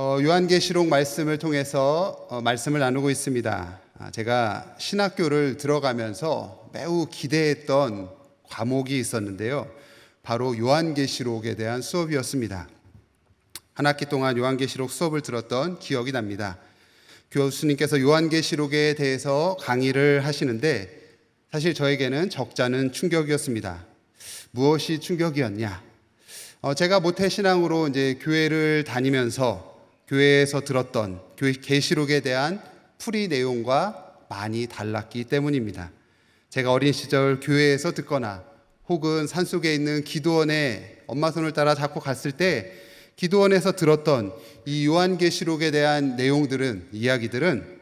어, 요한계시록 말씀을 통해서 어, 말씀을 나누고 있습니다. 아, 제가 신학교를 들어가면서 매우 기대했던 과목이 있었는데요. 바로 요한계시록에 대한 수업이었습니다. 한 학기 동안 요한계시록 수업을 들었던 기억이 납니다. 교수님께서 요한계시록에 대해서 강의를 하시는데 사실 저에게는 적잖은 충격이었습니다. 무엇이 충격이었냐? 어, 제가 모태신앙으로 이제 교회를 다니면서 교회에서 들었던 교회 계시록에 대한 풀이 내용과 많이 달랐기 때문입니다. 제가 어린 시절 교회에서 듣거나 혹은 산속에 있는 기도원에 엄마 손을 따라 자꾸 갔을 때 기도원에서 들었던 이 요한계시록에 대한 내용들은 이야기들은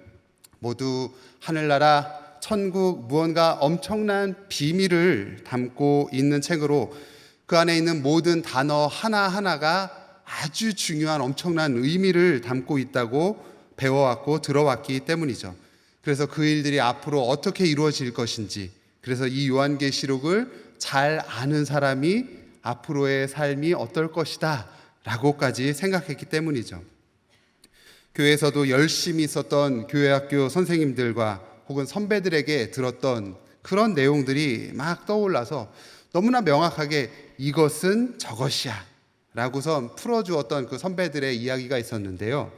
모두 하늘나라 천국 무언가 엄청난 비밀을 담고 있는 책으로 그 안에 있는 모든 단어 하나하나가 아주 중요한 엄청난 의미를 담고 있다고 배워왔고 들어왔기 때문이죠. 그래서 그 일들이 앞으로 어떻게 이루어질 것인지, 그래서 이 요한계시록을 잘 아는 사람이 앞으로의 삶이 어떨 것이다 라고까지 생각했기 때문이죠. 교회에서도 열심히 있었던 교회학교 선생님들과 혹은 선배들에게 들었던 그런 내용들이 막 떠올라서 너무나 명확하게 이것은 저것이야 라고선 풀어주었던 그 선배들의 이야기가 있었는데요.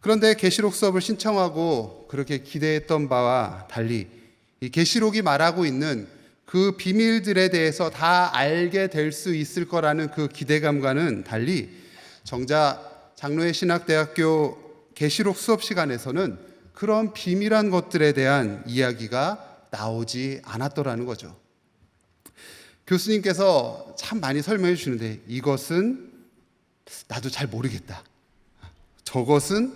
그런데 계시록 수업을 신청하고 그렇게 기대했던 바와 달리 이 계시록이 말하고 있는 그 비밀들에 대해서 다 알게 될 수 있을 거라는 그 기대감과는 달리 정작 장로회 신학대학교 계시록 수업 시간에서는 그런 비밀한 것들에 대한 이야기가 나오지 않았더라는 거죠. 교수님께서 참 많이 설명해 주시는데 이것은 나도 잘 모르겠다. 저것은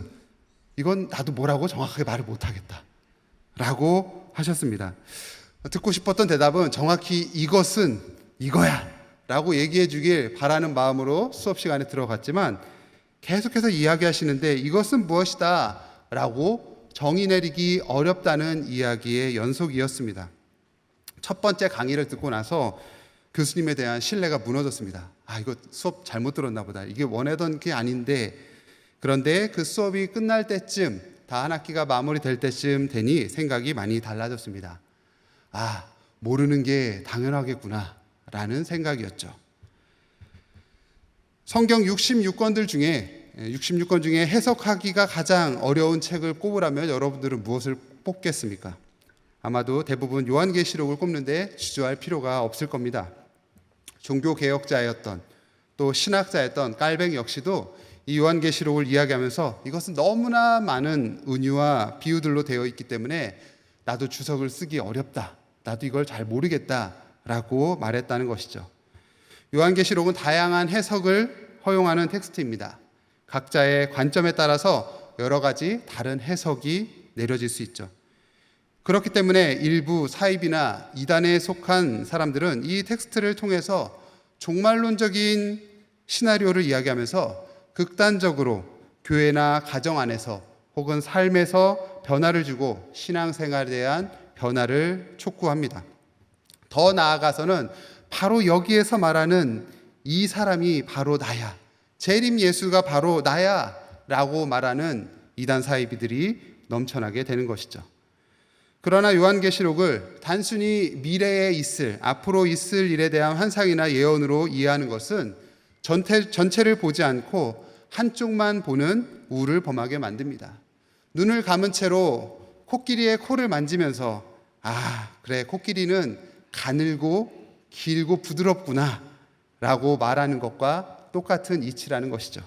이건 나도 뭐라고 정확하게 말을 못 하겠다. 라고 하셨습니다. 듣고 싶었던 대답은 정확히 이것은 이거야. 라고 얘기해 주길 바라는 마음으로 수업 시간에 들어갔지만 계속해서 이야기하시는데 이것은 무엇이다. 라고 정의 내리기 어렵다는 이야기의 연속이었습니다. 첫 번째 강의를 듣고 나서 교수님에 대한 신뢰가 무너졌습니다. 아, 이거 수업 잘못 들었나 보다. 이게 원하던 게 아닌데. 그런데 그 수업이 끝날 때쯤, 다 한 학기가 마무리될 때쯤 되니 생각이 많이 달라졌습니다. 아, 모르는 게 당연하겠구나. 라는 생각이었죠. 성경 66권들 중에, 66권 중에 해석하기가 가장 어려운 책을 꼽으라면 여러분들은 무엇을 뽑겠습니까? 아마도 대부분 요한계시록을 꼽는데 주저할 필요가 없을 겁니다. 종교 개혁자였던 또 신학자였던 깔뱅 역시도 이 요한계시록을 이야기하면서 이것은 너무나 많은 은유와 비유들로 되어 있기 때문에 나도 주석을 쓰기 어렵다. 나도 이걸 잘 모르겠다 라고 말했다는 것이죠. 요한계시록은 다양한 해석을 허용하는 텍스트입니다. 각자의 관점에 따라서 여러 가지 다른 해석이 내려질 수 있죠. 그렇기 때문에 일부 사입이나 이단에 속한 사람들은 이 텍스트를 통해서 종말론적인 시나리오를 이야기하면서 극단적으로 교회나 가정 안에서 혹은 삶에서 변화를 주고 신앙생활에 대한 변화를 촉구합니다. 더 나아가서는 바로 여기에서 말하는 이 사람이 바로 나야. 재림 예수가 바로 나야. 라고 말하는 이단 사이비들이 넘쳐나게 되는 것이죠. 그러나 요한계시록을 단순히 미래에 있을, 앞으로 있을 일에 대한 환상이나 예언으로 이해하는 것은 전체, 전체를 보지 않고 한쪽만 보는 우를 범하게 만듭니다. 눈을 감은 채로 코끼리의 코를 만지면서 아, 그래, 코끼리는 가늘고 길고 부드럽구나 라고 말하는 것과 똑같은 이치라는 것이죠.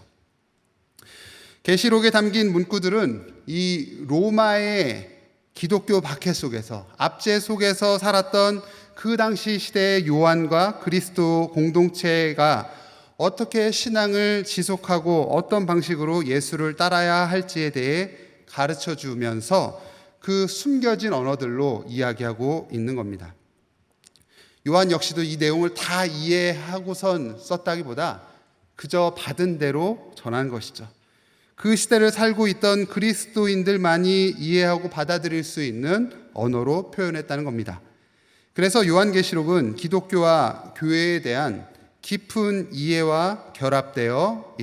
계시록에 담긴 문구들은 이 로마의 기독교 박해 속에서 압제 속에서 살았던 그 당시 시대의 요한과 그리스도 공동체가 어떻게 신앙을 지속하고 어떤 방식으로 예수를 따라야 할지에 대해 가르쳐 주면서 그 숨겨진 언어들로 이야기하고 있는 겁니다. 요한 역시도 이 내용을 다 이해하고선 썼다기보다 그저 받은 대로 전한 것이죠. 그 시대를 살고 있던 그리스도인들만이 이해하고 받아들일 수 있는 언어로 표현했다는 겁니다. 그래서 요한계시록은 기독교와 교회에 대한 깊은 이해와 결합되어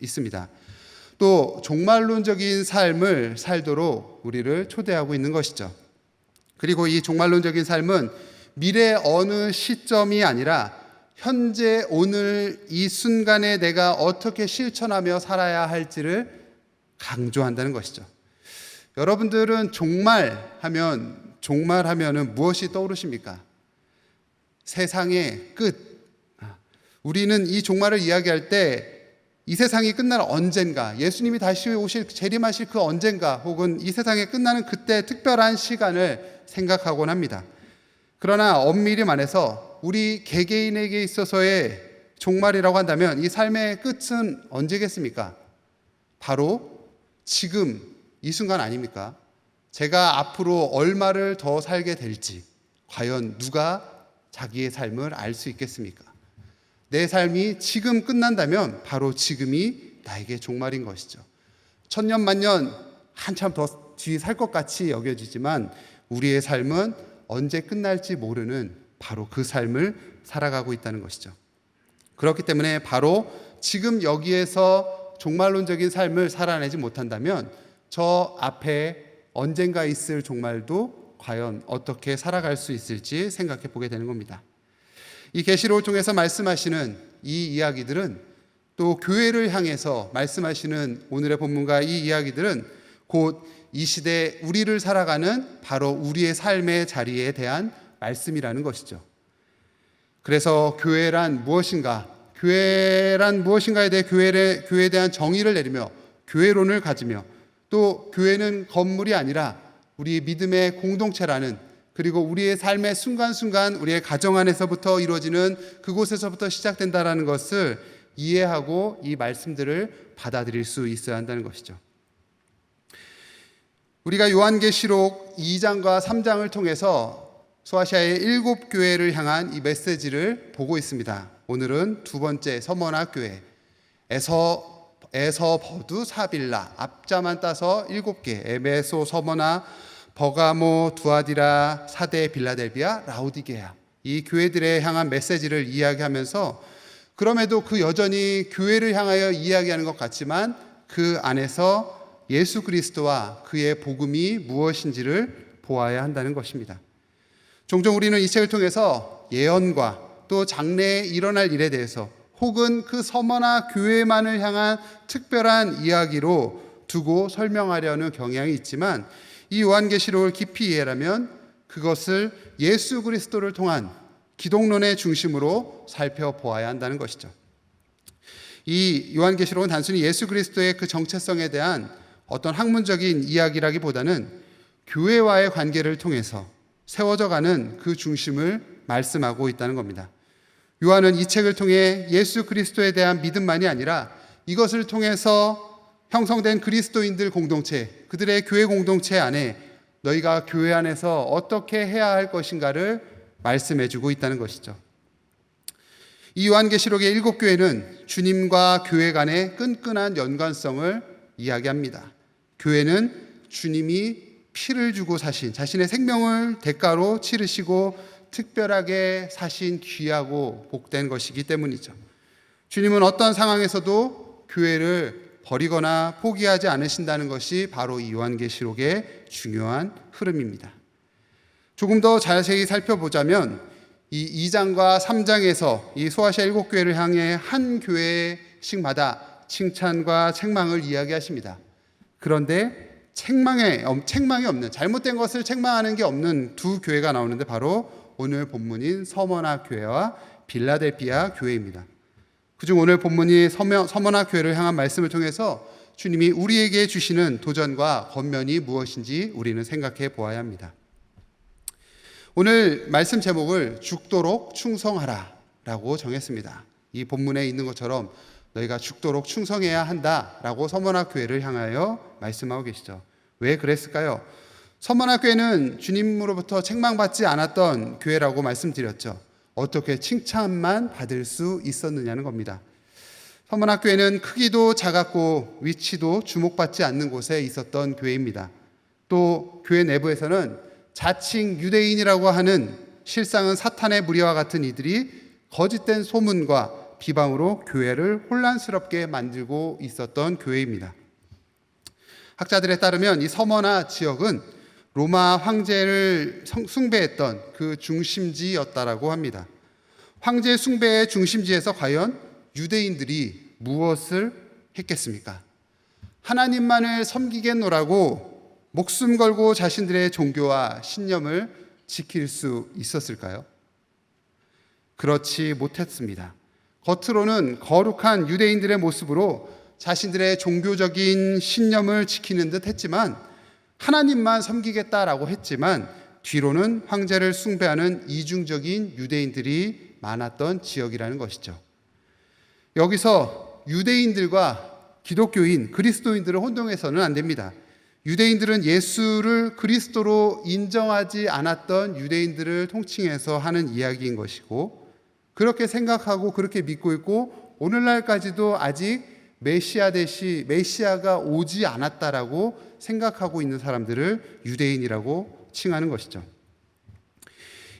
있습니다. 또 종말론적인 삶을 살도록 우리를 초대하고 있는 것이죠. 그리고 이 종말론적인 삶은 미래 어느 시점이 아니라 현재 오늘 이 순간에 내가 어떻게 실천하며 살아야 할지를 강조한다는 것이죠. 여러분들은 종말 하면 종말 하면은 무엇이 떠오르십니까? 세상의 끝. 아, 우리는 이 종말을 이야기할 때 이 세상이 끝날 언젠가, 예수님이 다시 오실 재림하실 그 언젠가, 혹은 이 세상이 끝나는 그때 특별한 시간을 생각하곤 합니다. 그러나 엄밀히 말해서 우리 개개인에게 있어서의 종말이라고 한다면 이 삶의 끝은 언제겠습니까? 바로 지금 이 순간 아닙니까? 제가 앞으로 얼마를 더 살게 될지 과연 누가 자기의 삶을 알 수 있겠습니까? 내 삶이 지금 끝난다면 바로 지금이 나에게 종말인 것이죠. 천년 만년 한참 더 뒤 살 것 같이 여겨지지만 우리의 삶은 언제 끝날지 모르는 바로 그 삶을 살아가고 있다는 것이죠. 그렇기 때문에 바로 지금 여기에서 종말론적인 삶을 살아내지 못한다면 저 앞에 언젠가 있을 종말도 과연 어떻게 살아갈 수 있을지 생각해 보게 되는 겁니다. 이 계시록을 통해서 말씀하시는 이 이야기들은 또 교회를 향해서 말씀하시는 오늘의 본문과 이 이야기들은 곧 이 시대 우리를 살아가는 바로 우리의 삶의 자리에 대한 말씀이라는 것이죠. 그래서 교회란 무엇인가? 교회란 무엇인가에 대해 교회에, 교회에 대한 정의를 내리며 교회론을 가지며 또 교회는 건물이 아니라 우리 믿음의 공동체라는 그리고 우리의 삶의 순간순간 우리의 가정 안에서부터 이루어지는 그곳에서부터 시작된다라는 것을 이해하고 이 말씀들을 받아들일 수 있어야 한다는 것이죠. 우리가 요한계시록 2장과 3장을 통해서 소아시아의 일곱 교회를 향한 이 메시지를 보고 있습니다. 오늘은 두 번째 서머나 교회 에서 에서 버두 사빌라 앞자만 따서 일곱 개 에베소 서머나 버가모 두아디라 사대 빌라델비아 라우디게아 이 교회들에 향한 메시지를 이야기하면서 그럼에도 그 여전히 교회를 향하여 이야기하는 것 같지만 그 안에서 예수 그리스도와 그의 복음이 무엇인지를 보아야 한다는 것입니다. 종종 우리는 이 책을 통해서 예언과 또 장래에 일어날 일에 대해서 혹은 그 서머나 교회만을 향한 특별한 이야기로 두고 설명하려는 경향이 있지만 이 요한계시록을 깊이 이해하면 그것을 예수 그리스도를 통한 기독론의 중심으로 살펴보아야 한다는 것이죠. 이 요한계시록은 단순히 예수 그리스도의 그 정체성에 대한 어떤 학문적인 이야기라기보다는 교회와의 관계를 통해서 세워져 가는 그 중심을 말씀하고 있다는 겁니다. 요한은 이 책을 통해 예수 그리스도에 대한 믿음만이 아니라 이것을 통해서 형성된 그리스도인들 공동체, 그들의 교회 공동체 안에 너희가 교회 안에서 어떻게 해야 할 것인가를 말씀해 주고 있다는 것이죠. 이 요한계시록의 일곱 교회는 주님과 교회 간의 끈끈한 연관성을 이야기합니다. 교회는 주님이 피를 주고 사신 자신의 생명을 대가로 치르시고 특별하게 사신 귀하고 복된 것이기 때문이죠. 주님은 어떤 상황에서도 교회를 버리거나 포기하지 않으신다는 것이 바로 이 요한계시록의 중요한 흐름입니다. 조금 더 자세히 살펴보자면 이 2장과 3장에서 이 소아시아 일곱 교회를 향해 한 교회씩마다 칭찬과 책망을 이야기하십니다. 그런데 책망에 책망이 없는 잘못된 것을 책망하는 게 없는 두 교회가 나오는데 바로 오늘 본문인 서머나 교회와 빌라델피아 교회입니다. 그중 오늘 본문이 서머나 교회를 향한 말씀을 통해서 주님이 우리에게 주시는 도전과 권면이 무엇인지 우리는 생각해 보아야 합니다. 오늘 말씀 제목을 죽도록 충성하라 라고 정했습니다. 이 본문에 있는 것처럼 너희가 죽도록 충성해야 한다 라고 서머나 교회를 향하여 말씀하고 계시죠. 왜 그랬을까요? 서머나 교회는 주님으로부터 책망받지 않았던 교회라고 말씀드렸죠. 어떻게 칭찬만 받을 수 있었느냐는 겁니다. 서머나 교회는 크기도 작았고 위치도 주목받지 않는 곳에 있었던 교회입니다. 또 교회 내부에서는 자칭 유대인이라고 하는 실상은 사탄의 무리와 같은 이들이 거짓된 소문과 비방으로 교회를 혼란스럽게 만들고 있었던 교회입니다. 학자들에 따르면 이 서머나 지역은 로마 황제를 성- 숭배했던 그 중심지였다라고 합니다. 황제 숭배의 중심지에서 과연 유대인들이 무엇을 했겠습니까? 하나님만을 섬기겠노라고 목숨 걸고 자신들의 종교와 신념을 지킬 수 있었을까요? 그렇지 못했습니다. 겉으로는 거룩한 유대인들의 모습으로 자신들의 종교적인 신념을 지키는 듯 했지만 하나님만 섬기겠다라고 했지만 뒤로는 황제를 숭배하는 이중적인 유대인들이 많았던 지역이라는 것이죠. 여기서 유대인들과 기독교인, 그리스도인들을 혼동해서는 안 됩니다. 유대인들은 예수를 그리스도로 인정하지 않았던 유대인들을 통칭해서 하는 이야기인 것이고, 그렇게 생각하고 그렇게 믿고 있고, 오늘날까지도 아직 메시아 대시, 메시아가 오지 않았다라고 생각하고 있는 사람들을 유대인이라고 칭하는 것이죠.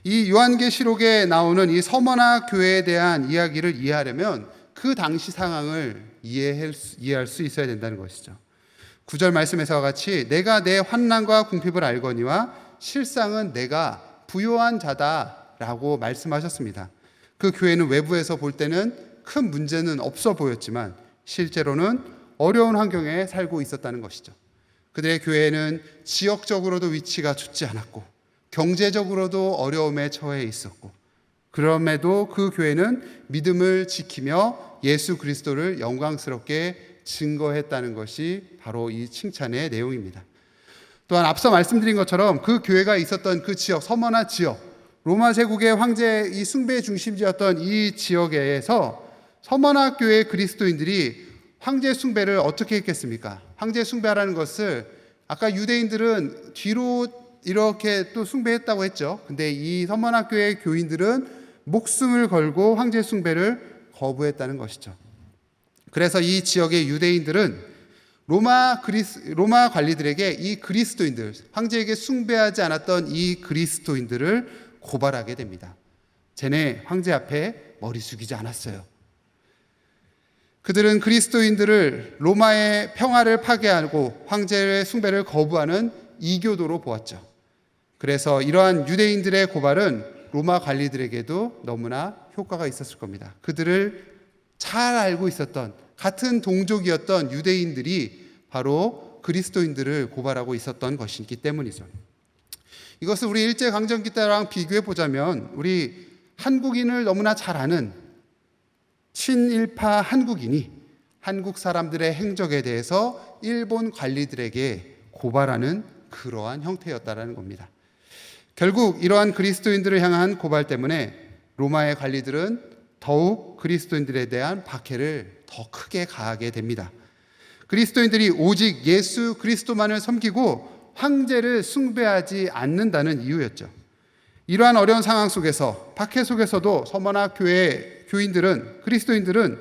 이 요한계시록에 나오는 이 서머나 교회에 대한 이야기를 이해하려면 그 당시 상황을 이해할 수, 있어야 된다는 것이죠. 구절 말씀에서와 같이 내가 내 환난과 궁핍을 알거니와 실상은 내가 부요한 자다라고 말씀하셨습니다. 그 교회는 외부에서 볼 때는 큰 문제는 없어 보였지만 실제로는 어려운 환경에 살고 있었다는 것이죠. 그들의 교회는 지역적으로도 위치가 좋지 않았고 경제적으로도 어려움에 처해 있었고 그럼에도 그 교회는 믿음을 지키며 예수 그리스도를 영광스럽게 증거했다는 것이 바로 이 칭찬의 내용입니다. 또한 앞서 말씀드린 것처럼 그 교회가 있었던 그 지역, 서머나 지역, 로마 제국의 황제 이 숭배 중심지였던 이 지역에서 서머나 교회 그리스도인들이 황제 숭배를 어떻게 했겠습니까? 황제 숭배라는 것을 아까 유대인들은 뒤로 이렇게 또 숭배했다고 했죠. 근데 이 서머나 교회 교인들은 목숨을 걸고 황제 숭배를 거부했다는 것이죠. 그래서 이 지역의 유대인들은 로마 그리스 로마 관리들에게 이 그리스도인들 황제에게 숭배하지 않았던 이 그리스도인들을 고발하게 됩니다. 쟤네 황제 앞에 머리 숙이지 않았어요. 그들은 그리스도인들을 로마의 평화를 파괴하고 황제의 숭배를 거부하는 이교도로 보았죠. 그래서 이러한 유대인들의 고발은 로마 관리들에게도 너무나 효과가 있었을 겁니다. 그들을 잘 알고 있었던 같은 동족이었던 유대인들이 바로 그리스도인들을 고발하고 있었던 것이기 때문이죠. 이것을 우리 일제 강점기 때랑 비교해 보자면 우리 한국인을 너무나 잘 아는 친일파 한국인이 한국 사람들의 행적에 대해서 일본 관리들에게 고발하는 그러한 형태였다라는 겁니다. 결국 이러한 그리스도인들을 향한 고발 때문에 로마의 관리들은 더욱 그리스도인들에 대한 박해를 더 크게 가하게 됩니다. 그리스도인들이 오직 예수 그리스도만을 섬기고 황제를 숭배하지 않는다는 이유였죠. 이러한 어려운 상황 속에서 박해 속에서도 서머나 교회 교인들은 그리스도인들은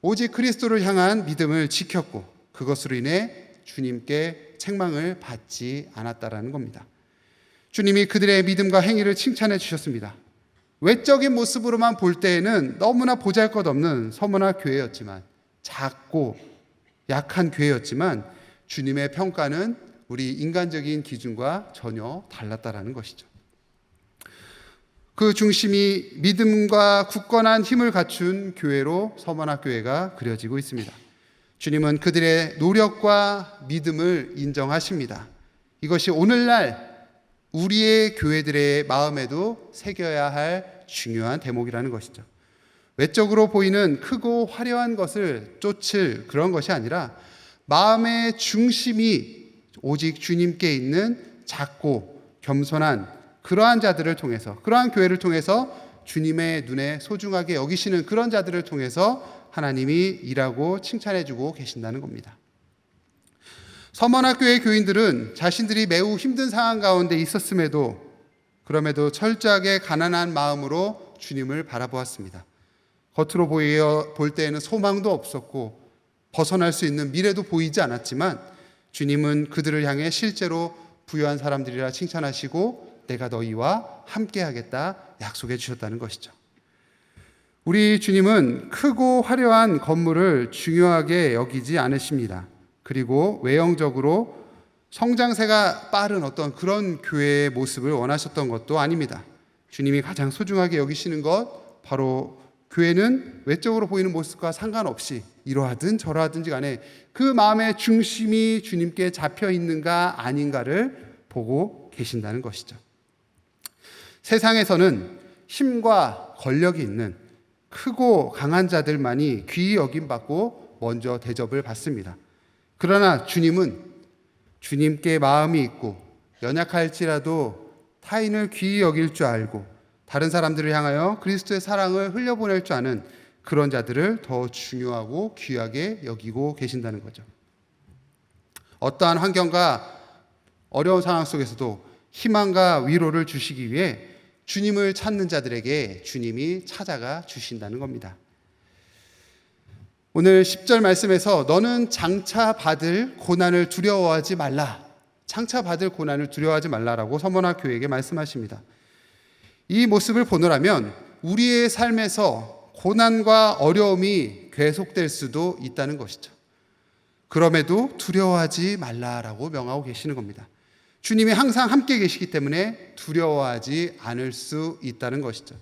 오직 그리스도를 향한 믿음을 지켰고 그것으로 인해 주님께 책망을 받지 않았다라는 겁니다. 주님이 그들의 믿음과 행위를 칭찬해 주셨습니다. 외적인 모습으로만 볼 때에는 너무나 보잘 것 없는 서머나 교회였지만 작고 약한 교회였지만 주님의 평가는 우리 인간적인 기준과 전혀 달랐다라는 것이죠. 그 중심이 믿음과 굳건한 힘을 갖춘 교회로 서머나 교회가 그려지고 있습니다. 주님은 그들의 노력과 믿음을 인정하십니다. 이것이 오늘날 우리의 교회들의 마음에도 새겨야 할 중요한 대목이라는 것이죠. 외적으로 보이는 크고 화려한 것을 쫓을 그런 것이 아니라 마음의 중심이 오직 주님께 있는 작고 겸손한 그러한 자들을 통해서 그러한 교회를 통해서 주님의 눈에 소중하게 여기시는 그런 자들을 통해서 하나님이 일하고 칭찬해주고 계신다는 겁니다. 서머학교의 교인들은 자신들이 매우 힘든 상황 가운데 있었음에도 그럼에도 철저하게 가난한 마음으로 주님을 바라보았습니다. 겉으로 보여 볼 때에는 소망도 없었고 벗어날 수 있는 미래도 보이지 않았지만 주님은 그들을 향해 실제로 부유한 사람들이라 칭찬하시고 내가 너희와 함께하겠다 약속해 주셨다는 것이죠. 우리 주님은 크고 화려한 건물을 중요하게 여기지 않으십니다. 그리고 외형적으로 성장세가 빠른 어떤 그런 교회의 모습을 원하셨던 것도 아닙니다. 주님이 가장 소중하게 여기시는 것 바로 교회는 외적으로 보이는 모습과 상관없이 이러하든 저러하든지 간에 그 마음의 중심이 주님께 잡혀 있는가 아닌가를 보고 계신다는 것이죠. 세상에서는 힘과 권력이 있는 크고 강한 자들만이 귀히 여김받고 먼저 대접을 받습니다. 그러나 주님은 주님께 마음이 있고 연약할지라도 타인을 귀히 여길 줄 알고 다른 사람들을 향하여 그리스도의 사랑을 흘려보낼 줄 아는 그런 자들을 더 중요하고 귀하게 여기고 계신다는 거죠. 어떠한 환경과 어려운 상황 속에서도 희망과 위로를 주시기 위해 주님을 찾는 자들에게 주님이 찾아가 주신다는 겁니다. 오늘 10절 말씀에서 너는 장차 받을 고난을 두려워하지 말라. 장차 받을 고난을 두려워하지 말라라고 서머나 교회에게 말씀하십니다. 이 모습을 보노라면 우리의 삶에서 고난과 어려움이 계속될 수도 있다는 것이죠. 그럼에도 두려워하지 말라라고 명하고 계시는 겁니다. 주님이 항상 함께 계시기 때문에 두려워하지 않을 수 있다는 것이죠.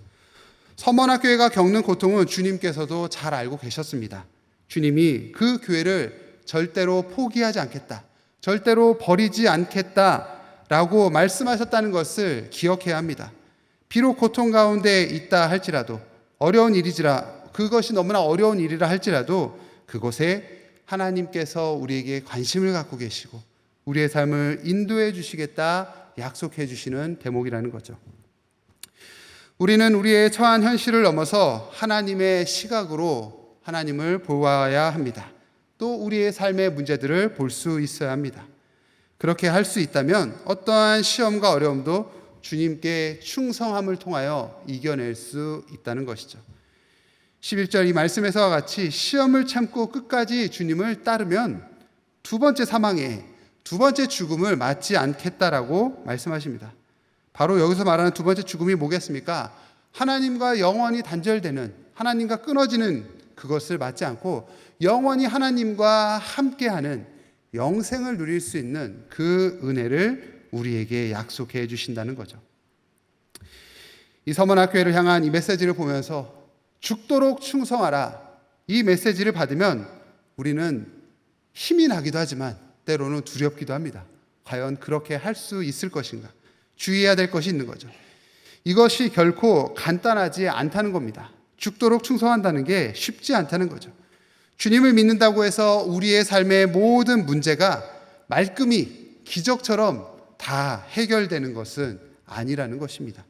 서머나 교회가 겪는 고통은 주님께서도 잘 알고 계셨습니다. 주님이 그 교회를 절대로 포기하지 않겠다. 절대로 버리지 않겠다 라고 말씀하셨다는 것을 기억해야 합니다. 비록 고통 가운데 있다 할지라도 어려운 일이지라 그것이 너무나 어려운 일이라 할지라도 그곳에 하나님께서 우리에게 관심을 갖고 계시고 우리의 삶을 인도해 주시겠다 약속해 주시는 대목이라는 거죠. 우리는 우리의 처한 현실을 넘어서 하나님의 시각으로 하나님을 보아야 합니다. 또 우리의 삶의 문제들을 볼 수 있어야 합니다. 그렇게 할 수 있다면 어떠한 시험과 어려움도 주님께 충성함을 통하여 이겨낼 수 있다는 것이죠. 11절 이 말씀에서와 같이 시험을 참고 끝까지 주님을 따르면 두 번째 사망에 두 번째 죽음을 맞지 않겠다라고 말씀하십니다. 바로 여기서 말하는 두 번째 죽음이 뭐겠습니까? 하나님과 영원히 단절되는 하나님과 끊어지는 그것을 맞지 않고 영원히 하나님과 함께하는 영생을 누릴 수 있는 그 은혜를 우리에게 약속해 주신다는 거죠. 이 서문학교회를 향한 이 메시지를 보면서 죽도록 충성하라 이 메시지를 받으면 우리는 힘이 나기도 하지만 때로는 두렵기도 합니다. 과연 그렇게 할 수 있을 것인가? 주의해야 될 것이 있는 거죠. 이것이 결코 간단하지 않다는 겁니다. 죽도록 충성한다는 게 쉽지 않다는 거죠. 주님을 믿는다고 해서 우리의 삶의 모든 문제가 말끔히 기적처럼 다 해결되는 것은 아니라는 것입니다.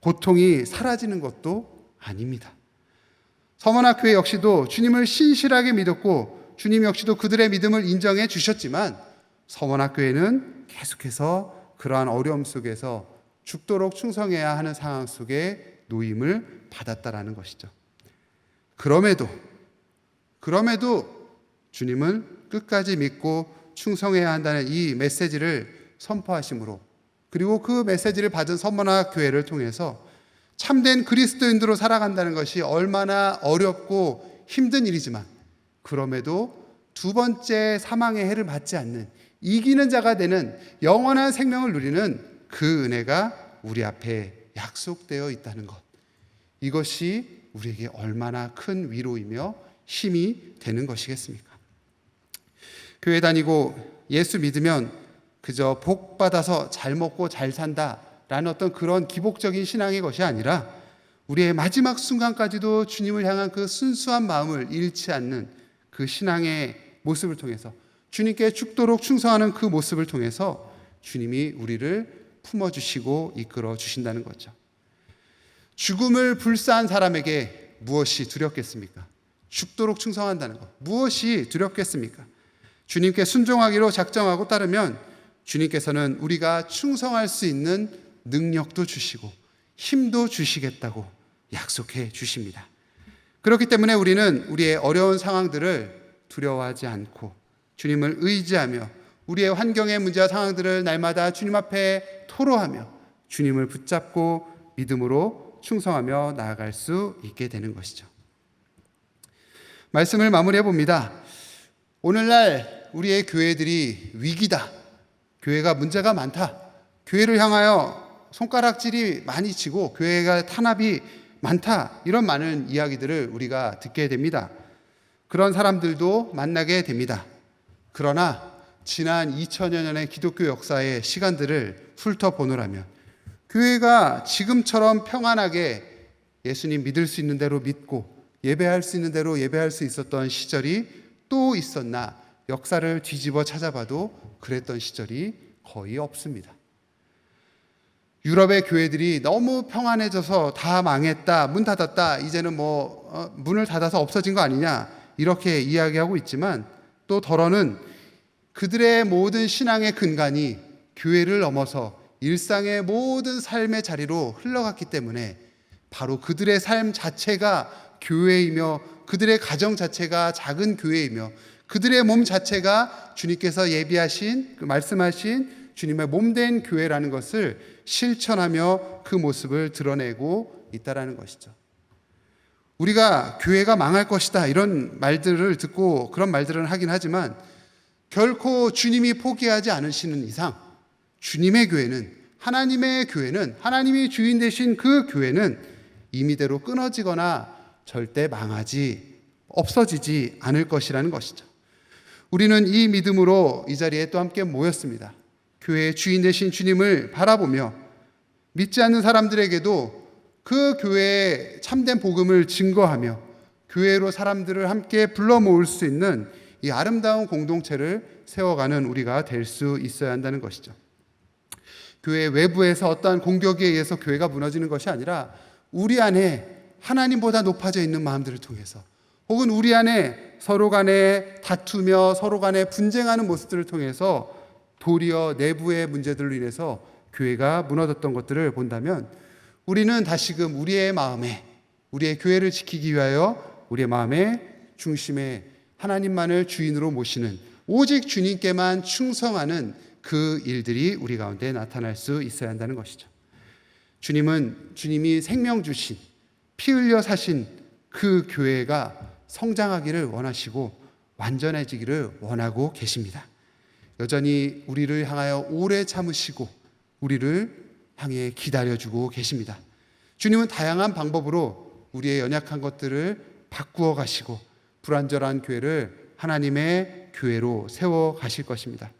고통이 사라지는 것도 아닙니다. 서문학교회 역시도 주님을 신실하게 믿었고 주님 역시도 그들의 믿음을 인정해 주셨지만 서문학교회는 계속해서 그러한 어려움 속에서 죽도록 충성해야 하는 상황 속에 노임을 받았다라는 것이죠. 그럼에도 그럼에도 주님을 끝까지 믿고 충성해야 한다는 이 메시지를 선포하심으로 그리고 그 메시지를 받은 선문화 교회를 통해서 참된 그리스도인으로 살아간다는 것이 얼마나 어렵고 힘든 일이지만 그럼에도 두 번째 사망의 해를 맞지 않는 이기는 자가 되는 영원한 생명을 누리는 그 은혜가 우리 앞에 약속되어 있다는 것. 이것이 우리에게 얼마나 큰 위로이며 힘이 되는 것이겠습니까? 교회 다니고 예수 믿으면 그저 복 받아서 잘 먹고 잘 산다 라는 어떤 그런 기복적인 신앙의 것이 아니라 우리의 마지막 순간까지도 주님을 향한 그 순수한 마음을 잃지 않는 그 신앙의 모습을 통해서 주님께 죽도록 충성하는 그 모습을 통해서 주님이 우리를 품어주시고 이끌어 주신다는 거죠. 죽음을 불사한 사람에게 무엇이 두렵겠습니까? 죽도록 충성한다는 것. 무엇이 두렵겠습니까? 주님께 순종하기로 작정하고 따르면 주님께서는 우리가 충성할 수 있는 능력도 주시고 힘도 주시겠다고 약속해 주십니다. 그렇기 때문에 우리는 우리의 어려운 상황들을 두려워하지 않고 주님을 의지하며 우리의 환경의 문제와 상황들을 날마다 주님 앞에 토로하며 주님을 붙잡고 믿음으로 충성하며 나아갈 수 있게 되는 것이죠. 말씀을 마무리해 봅니다. 오늘날 우리의 교회들이 위기다. 교회가 문제가 많다. 교회를 향하여 손가락질이 많이 치고 교회가 탄압이 많다. 이런 많은 이야기들을 우리가 듣게 됩니다. 그런 사람들도 만나게 됩니다. 그러나 지난 2000여 년의 기독교 역사의 시간들을 훑어보노라면 교회가 지금처럼 평안하게 예수님 믿을 수 있는 대로 믿고 예배할 수 있는 대로 예배할 수 있었던 시절이 또 있었나 역사를 뒤집어 찾아봐도 그랬던 시절이 거의 없습니다. 유럽의 교회들이 너무 평안해져서 다 망했다, 문 닫았다, 이제는 뭐 어, 문을 닫아서 없어진 거 아니냐 이렇게 이야기하고 있지만 또 덜어는 그들의 모든 신앙의 근간이 교회를 넘어서 일상의 모든 삶의 자리로 흘러갔기 때문에 바로 그들의 삶 자체가 교회이며 그들의 가정 자체가 작은 교회이며 그들의 몸 자체가 주님께서 예비하신 그 말씀하신 주님의 몸된 교회라는 것을 실천하며 그 모습을 드러내고 있다라는 것이죠. 우리가 교회가 망할 것이다 이런 말들을 듣고 그런 말들은 하긴 하지만 결코 주님이 포기하지 않으시는 이상 주님의 교회는 하나님의 교회는 하나님이 주인 되신 그 교회는 임의대로 끊어지거나 절대 망하지 없어지지 않을 것이라는 것이죠. 우리는 이 믿음으로 이 자리에 또 함께 모였습니다. 교회의 주인 되신 주님을 바라보며 믿지 않는 사람들에게도 그 교회의 참된 복음을 증거하며 교회로 사람들을 함께 불러 모을 수 있는 이 아름다운 공동체를 세워가는 우리가 될 수 있어야 한다는 것이죠. 교회 외부에서 어떠한 공격에 의해서 교회가 무너지는 것이 아니라 우리 안에 하나님보다 높아져 있는 마음들을 통해서 혹은 우리 안에 서로 간에 다투며 서로 간에 분쟁하는 모습들을 통해서 도리어 내부의 문제들로 인해서 교회가 무너졌던 것들을 본다면 우리는 다시금 우리의 마음에 우리의 교회를 지키기 위하여 우리의 마음의 중심에 하나님만을 주인으로 모시는 오직 주님께만 충성하는 그 일들이 우리 가운데 나타날 수 있어야 한다는 것이죠. 주님은 주님이 생명 주신 피 흘려 사신 그 교회가 성장하기를 원하시고 완전해지기를 원하고 계십니다. 여전히 우리를 향하여 오래 참으시고 우리를 향해 기다려주고 계십니다. 주님은 다양한 방법으로 우리의 연약한 것들을 바꾸어 가시고 불완전한 교회를 하나님의 교회로 세워 가실 것입니다.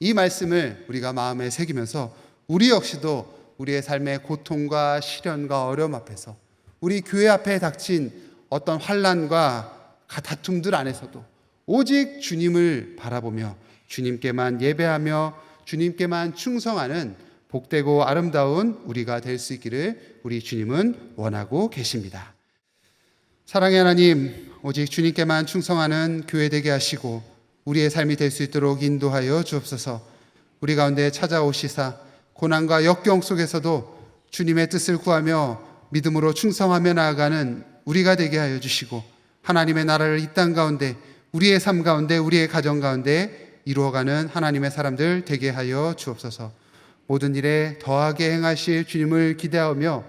이 말씀을 우리가 마음에 새기면서 우리 역시도 우리의 삶의 고통과 시련과 어려움 앞에서 우리 교회 앞에 닥친 어떤 환란과 다툼들 안에서도 오직 주님을 바라보며 주님께만 예배하며 주님께만 충성하는 복되고 아름다운 우리가 될 수 있기를 우리 주님은 원하고 계십니다. 사랑의 하나님, 오직 주님께만 충성하는 교회 되게 하시고 우리의 삶이 될 수 있도록 인도하여 주옵소서. 우리 가운데 찾아오시사 고난과 역경 속에서도 주님의 뜻을 구하며 믿음으로 충성하며 나아가는 우리가 되게 하여 주시고 하나님의 나라를 이 땅 가운데 우리의 삶 가운데 우리의 가정 가운데 이루어가는 하나님의 사람들 되게 하여 주옵소서. 모든 일에 더하게 행하실 주님을 기대하며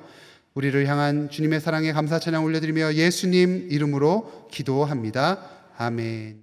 우리를 향한 주님의 사랑에 감사 찬양 올려드리며 예수님 이름으로 기도합니다. 아멘.